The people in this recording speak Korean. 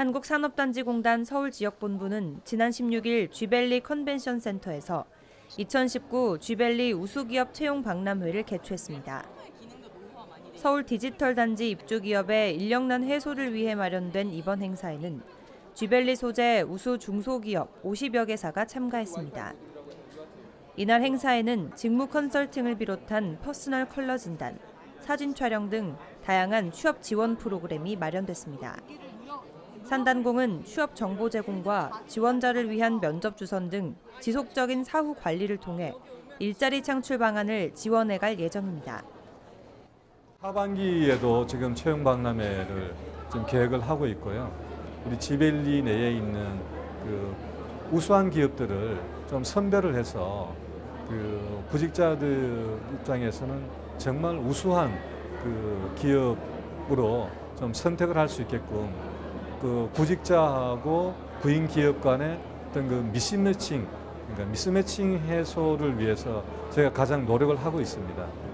한국산업단지공단 서울지역본부는 지난 16일 쥐벨리 컨벤션 센터에서 2019 쥐벨리 우수기업 채용 박람회를 개최했습니다. 서울 디지털 단지 입주 기업의 인력난 해소를 위해 마련된 이번 행사에는 쥐벨리 소재 우수 중소기업 50여 개사가 참가했습니다. 이날 행사에는 직무 컨설팅을 비롯한 퍼스널 컬러 진단, 사진 촬영 등 다양한 취업 지원 프로그램이 마련됐습니다. 산단공은 취업 정보 제공과 지원자를 위한 면접 주선 등 지속적인 사후 관리를 통해 일자리 창출 방안을 지원해 갈 예정입니다. 하반기에도 지금 채용 박람회를 좀 계획을 하고 있고요. 우리 지벨리 내에 있는 그 우수한 기업들을 좀 선별을 해서 그 구직자들 입장에서는 정말 우수한 그 기업으로 좀 선택을 할 수 있게끔 그 구직자하고 구인 기업 간의 어떤 그 미스매칭, 그러니까 미스매칭 해소를 위해서 제가 가장 노력을 하고 있습니다.